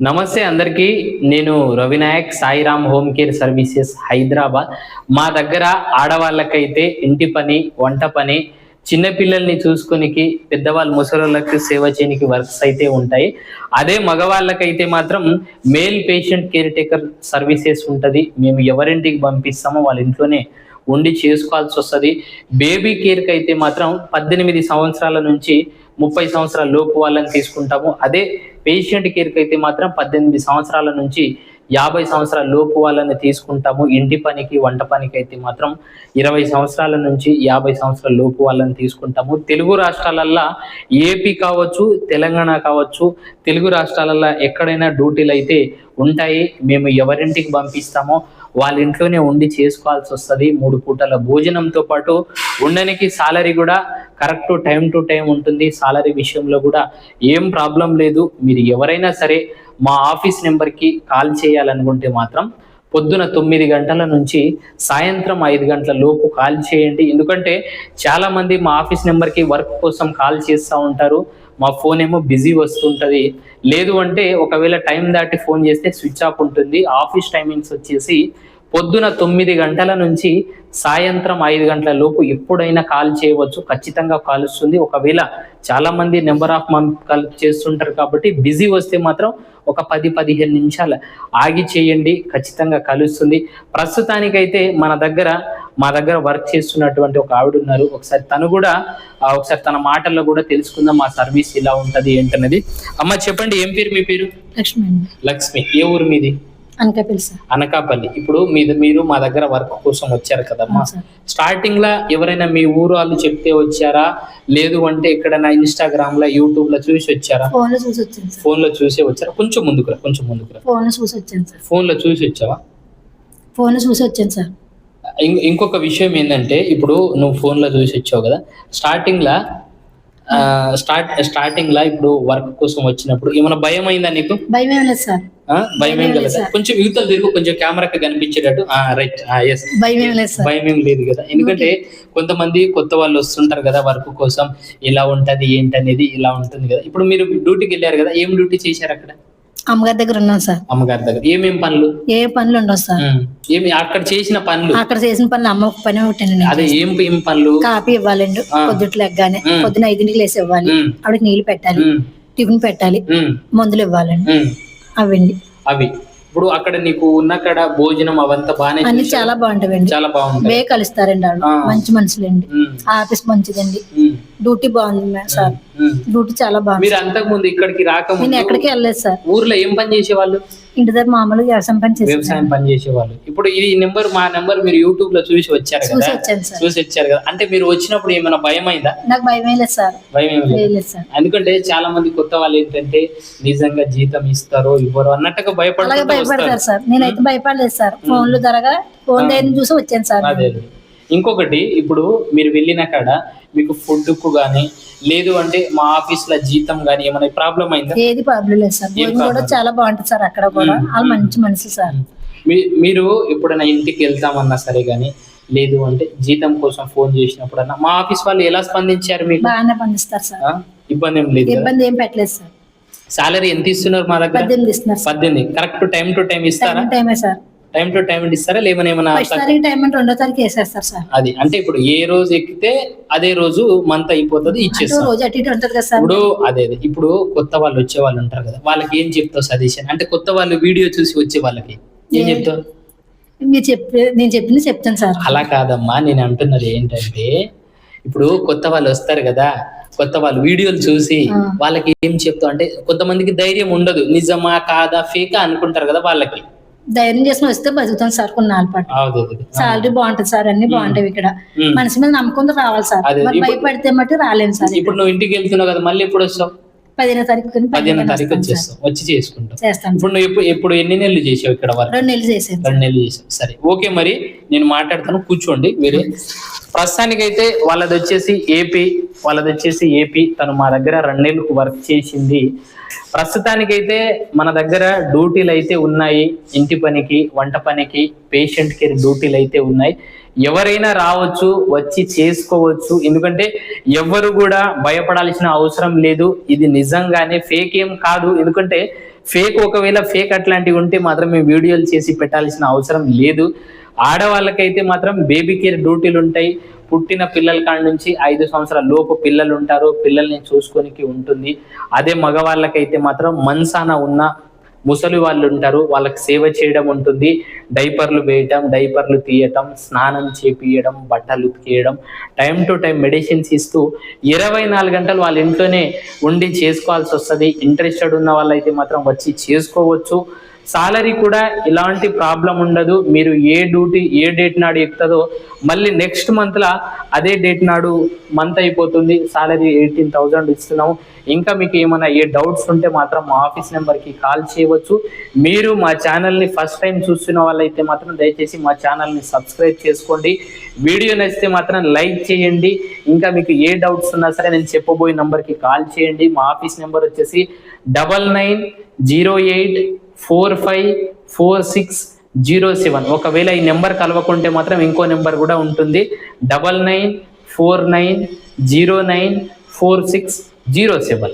నమస్తే అందరికీ నేను Ravi Nayak Sairam home care services Hyderabad. మా దగ్గర ఆడవాళ్ళకైతే ఇంటి పని వంట పని చిన్నపిల్లల్ని చూసుకునికి చూసుకొనికి పెద్దవాళ్ళు ముసలోళ్ళకి సేవ చేయనికి వర్క్స్ అయితే ఉంటాయి. అదే మగవాళ్ళకైతే మాత్రం male patient caretaker services ఉంటుంది. మేము ఎవరింటికి పంపిస్తామో వాళ్ళ ఇంట్లోనే ఉండి చేసుకోవాల్సి వస్తుంది. బేబీ కేర్కి అయితే మాత్రం పద్దెనిమిది సంవత్సరాల నుంచి ముప్పై సంవత్సరాల లోపు వాళ్ళని తీసుకుంటాము. అదే పేషెంట్ కేర్కి అయితే మాత్రం పద్దెనిమిది సంవత్సరాల నుంచి యాభై సంవత్సరాల లోపు వాళ్ళని తీసుకుంటాము. ఇంటి పనికి వంట పనికి అయితే మాత్రం ఇరవై సంవత్సరాల నుంచి యాభై సంవత్సరాల లోపు వాళ్ళని తీసుకుంటాము. తెలుగు రాష్ట్రాలల్లో ఏపీ కావచ్చు తెలంగాణ కావచ్చు తెలుగు రాష్ట్రాలల్లో ఎక్కడైనా డ్యూటీలు అయితే ఉంటాయి. మేము ఎవరింటికి పంపిస్తామో వాళ్ళ ఇంట్లోనే ఉండి చేసుకోవాల్సి వస్తుంది. మూడు పూటల భోజనంతో పాటు ఉండడానికి సాలరీ కూడా కరెక్ట్ టైం టు టైం ఉంటుంది. సాలరీ విషయంలో కూడా ఏం ప్రాబ్లం లేదు. మీరు ఎవరైనా సరే మా ఆఫీస్ నెంబర్కి కాల్ చేయాలనుకుంటే మాత్రం పొద్దున తొమ్మిది గంటల నుంచి సాయంత్రం ఐదు గంటల లోపు కాల్ చేయండి. ఎందుకంటే చాలామంది మా ఆఫీస్ నెంబర్కి వర్క్ కోసం కాల్ చేస్తూ ఉంటారు. మా ఫోన్ ఏమో బిజీ వస్తుంటుంది. లేదు అంటే ఒకవేళ టైం దాటి ఫోన్ చేస్తే స్విచ్ ఆఫ్ ఉంటుంది. ఆఫీస్ టైమింగ్స్ వచ్చేసి పొద్దున తొమ్మిది గంటల నుంచి సాయంత్రం ఐదు గంటల లోపు ఎప్పుడైనా కాల్ చేయవచ్చు. ఖచ్చితంగా కాల్ వస్తుంది. ఒకవేళ చాలా మంది నెంబర్ ఆఫ్ మంత్ కాల్ చేస్తుంటారు కాబట్టి బిజీ వస్తే మాత్రం ఒక పది పదిహేను నిమిషాలు ఆగి చేయండి. ఖచ్చితంగా కలుస్తుంది ప్రస్తుతానికైతే మన దగ్గర మా దగ్గర వర్క్ చేస్తున్నటువంటి ఒక ఆవిడ ఉన్నారు. ఒకసారి తను కూడా ఒకసారి తన మాటల్లో కూడా తెలుసుకుందాం. మా సర్వీస్ ఇలా ఉంటది ఏంటనేది అమ్మ చెప్పండి. ఏం పేరు మీ పేరు? లక్ష్మి లక్ష్మి. ఏ ఊరు మీది? అనకాపల్లి సార్. అనకాపల్లి. ఇప్పుడు మీద మీరు మా దగ్గర వర్క్ కోసం వచ్చారు కదమ్మా. స్టార్టింగ్ లా ఎవరైనా మీ ఊరు వాళ్ళు చెప్తే వచ్చారా? లేదు అంటే ఎక్కడైనా ఇన్స్టాగ్రామ్లో యూట్యూబ్లో చూసి వచ్చారా? ఫోన్లో చూసి వచ్చాను ఫోన్లో చూసే వచ్చారా? కొంచెం ముందుకురా కొంచెం ముందుకురా ఫోన్లో చూసి వచ్చాను సార్. ఫోన్లో చూసి వచ్చావా? ఫోన్లో చూసి వచ్చాను సార్. ఇంకొక విషయం ఏంటంటే ఇప్పుడు నువ్వు ఫోన్లో చూసి వచ్చావు కదా. స్టార్టింగ్ లా స్టార్ట్ స్టార్టింగ్ లా ఇప్పుడు వర్క్ కోసం వచ్చినప్పుడు ఏమైనా భయం అయిందా నీకు? భయం ఏం లేదు సార్. భయం ఏం కదా సార్. కొంచెం యువతలు తిరుగు కొంచెం కెమెరాకి కనిపించేటట్టు. రైట్ ఎస్ భయం ఏం లేదు కదా. ఎందుకంటే కొంతమంది కొత్త వాళ్ళు వస్తుంటారు కదా వర్క్ కోసం. ఇలా ఉంటది ఏంటనేది ఇలా ఉంటుంది కదా. ఇప్పుడు మీరు డ్యూటీకి వెళ్ళారు కదా ఏం డ్యూటీ చేశారు అక్కడ? అమ్మగారి దగ్గర ఉన్నాను సార్ అమ్మగారి దగ్గర. ఏమేం పనులు? ఏ పనులు ఉండవు సార్. ఏమి అక్కడ చేసిన పనులు? అక్కడ చేసిన పనులు అమ్మ పని ఒకటండి అదే ఏం ఏం పనులు? కాఫీ ఇవ్వాలండి. పొద్దుట్లు ఎగ్గానే. పొద్దున ఐదింటికి లేసి ఇవ్వాలి. ఆవిడకి నీళ్ళు పెట్టాలి. టిఫిన్ పెట్టాలి. మందులు ఇవ్వాలండి. అవండి అవి. ఇప్పుడు అక్కడ నీకు ఉన్నక్కడ భోజనం అవంతా బాగానే అన్ని? చాలా బాగుంటాయండి. చాలా బాగుంది బే కలుస్తారండి వాళ్ళు. మంచి మనుషులండి. ఆఫీస్ మంచిదండి. డ్యూటీ బాగుంది సార్. డ్యూటీ చాలా బాగుంది మీరు అంతకు ముందు ఇక్కడికి నేను రాకముందు ఎక్కడికి వెళ్ళలేదు సార్. ఊర్లో ఏం పని చేసేవాళ్ళు? ఇంటి దగ్గర మామూలుగా వ్యవసాయం పని చేశాను వ్యవసాయం పని చేసేవాళ్ళు. ఇప్పుడు ఈ నెంబర్ మా నెంబర్ మీరు యూట్యూబ్లో చూసి వచ్చారు చూసి కదా వచ్చాను సార్. చూసి వచ్చారు కదా? అంటే మీరు వచ్చినప్పుడు ఏమైనా భయం అయిందా? నాకు భయం లేదు సార్. భయం ఏమి లేదు. సార్. ఎందుకంటే చాలా మంది కొత్త వాళ్ళు ఏంటంటే నిజంగా జీతం ఇస్తారో ఇవ్వరో అన్నట్టుగా అలాగే భయపడుతూ భయపడతారు సార్. నేనైతే భయపడలేదు సార్. ఫోన్లు ధరగా ఫోన్ దగ్గర చూసి వచ్చాను సార్ అదే అదే. ఇంకొకటి ఇప్పుడు మీరు వెళ్ళిన కాడ మీకు ఫుడ్కు గానీ లేదు అంటే మా ఆఫీస్లో జీతం గానీ ఏమైనా ప్రాబ్లం అయిందా? ఏది ప్రాబ్లం లేదు సార్. కూడా? చాలా బాగుంటుంది సార్ అక్కడ కూడా. వాళ్ళు మంచి మనుషులు సార్. మీరు ఎప్పుడైనా ఇంటికి వెళ్తామన్నా సరే గానీ లేదు అంటే జీతం కోసం ఫోన్ చేసినప్పుడన్నా మా ఆఫీస్ వాళ్ళు ఎలా స్పందించారు మీకు? బాగానే పండిస్తారు సార్? ఇబ్బంది ఏం లేదు ఇబ్బంది ఏం పెట్టలేదు సార్. సాలరీ ఎంత ఇస్తున్నారు మా దగ్గర? పద్దెనిమిది ఇస్తున్నారు సార్. పద్దెనిమిది. కరెక్ట్ టైం టు టైం ఇస్తారా? టైమే సార్. టైం టు టైం ఇస్తారా లేమని ఏమైనా రెండో తారీఖు వేసేస్తారు సార్. అది. అంటే ఇప్పుడు ఏ రోజు ఎక్కితే అదే రోజు మంత్ అయిపోతుంది అంటే ఇచ్చేస్తాం రోజు అటు ఇటు ఉంటుంది కదా సార్. ఇప్పుడు అదే అదే. ఇప్పుడు కొత్త వాళ్ళు వచ్చే వాళ్ళు ఉంటారు కదా వాళ్ళకి ఏం చెప్తావు సజెషన్? అంటే కొత్త వాళ్ళు వీడియో చూసి వచ్చే వాళ్ళకి ఏం చెప్తావు? మీరు చెప్పి నేను చెప్పింది చెప్తాను సార్. అలా కాదమ్మా నేను అంటున్నది ఏంటంటే ఇప్పుడు కొత్త వాళ్ళు వస్తారు కదా కొత్త వాళ్ళు వీడియోలు చూసి. వాళ్ళకి ఏం చెప్తావు? అంటే కొంతమందికి ధైర్యం ఉండదు. నిజమా కాదా ఫేకా అనుకుంటారు కదా వాళ్ళకి. ధైర్యం చేసుకుని వస్తే బతుకుతాం సార్ కొన్ని నాలుగు పాటు. సాలరీ బాగుంటుంది సార్ అన్ని బాగుంటాయి ఇక్కడ. మనిషి మీద నమ్మకంతో రావాలి సార్. మరి భయపడితే మట్టి రాలేము సార్ ఇప్పుడు నువ్వు ఇంటికి వెళ్తున్నావు కదా మళ్ళీ ఎప్పుడు వస్తావు? పదిహేనో తారీఖు పదిహేను తారీఖు. వచ్చేస్తావు వచ్చి చేసుకుంటావు చేస్తాను ఇప్పుడు నువ్వు ఎప్పుడు ఎప్పుడు ఎన్ని నెలలు చేసావు ఇక్కడ వరకు? రెండు నెలలు చేసాను రెండు నెలలు చేసావు. సరే. ఓకే మరి నేను మాట్లాడతాను. కూర్చోండి. వేరే ప్రస్తుతానికైతే వాళ్ళది వచ్చేసి ఏపీ వాళ్ళది వచ్చేసి ఏపీ. తను మా దగ్గర రెండు నెలలకు వర్క్ చేసింది. ప్రస్తుతానికైతే మన దగ్గర డ్యూటీలు అయితే ఉన్నాయి. ఇంటి పనికి వంట పనికి పేషెంట్ కేర్ డ్యూటీలు అయితే ఉన్నాయి. ఎవరైనా రావచ్చు వచ్చి చేసుకోవచ్చు. ఎందుకంటే ఎవరు కూడా భయపడాల్సిన అవసరం లేదు. ఇది నిజంగానే ఫేక్ ఏం కాదు. ఎందుకంటే ఫేక్ ఒకవేళ ఫేక్ అట్లాంటివి ఉంటే మాత్రం మేము వీడియోలు చేసి పెట్టాల్సిన అవసరం లేదు. ఆడవాళ్ళకైతే మాత్రం బేబీ కేర్ డ్యూటీలు ఉంటాయి. పుట్టిన పిల్లల కాడ నుంచి ఐదు సంవత్సరాల లోపు పిల్లలు ఉంటారు. పిల్లల్ని చూసుకోనికి ఉంటుంది. అదే మగవాళ్ళకైతే మాత్రం మన్సాన ఉన్న ముసలి వాళ్ళు ఉంటారు వాళ్ళకి సేవ చేయడం ఉంటుంది. డైపర్లు వేయటం డైపర్లు తీయటం స్నానం చేపియడం బట్టలు ఉతికేయడం టైం టు టైం మెడిసిన్స్ ఇస్తూ ఇరవై నాలుగు గంటలు వాళ్ళ ఇంట్లోనే ఉండి చేసుకోవాల్సి వస్తుంది. ఇంట్రెస్టెడ్ ఉన్న వాళ్ళైతే మాత్రం వచ్చి చేసుకోవచ్చు. సాలరీ కూడా ఇలాంటి ప్రాబ్లం ఉండదు. మీరు ఏ డ్యూటీ ఏ డేట్ నాడు ఎక్కుతుందో మళ్ళీ నెక్స్ట్ మంత్లో అదే డేట్ నాడు మంత్ అయిపోతుంది. సాలరీ ఎయిటీన్ థౌజండ్ ఇస్తున్నాము. ఇంకా మీకు ఏమైనా ఏ డౌట్స్ ఉంటే మాత్రం మా ఆఫీస్ నెంబర్కి కాల్ చేయవచ్చు. మీరు మా ఛానల్ని ఫస్ట్ టైం చూస్తున్న వాళ్ళైతే మాత్రం దయచేసి మా ఛానల్ని సబ్స్క్రైబ్ చేసుకోండి. వీడియో నచ్చితే మాత్రం లైక్ చేయండి. ఇంకా మీకు ఏ డౌట్స్ ఉన్నా సరే నేను చెప్పబోయే నెంబర్కి కాల్ చేయండి. మా ఆఫీస్ నెంబర్ వచ్చేసి double nine zero eight four five four six zero seven. ఒకవేళ ఈ నెంబర్ కలవకుంటే మాత్రం ఇంకో నెంబర్ కూడా ఉంటుంది. Double nine four nine zero nine four six zero seven.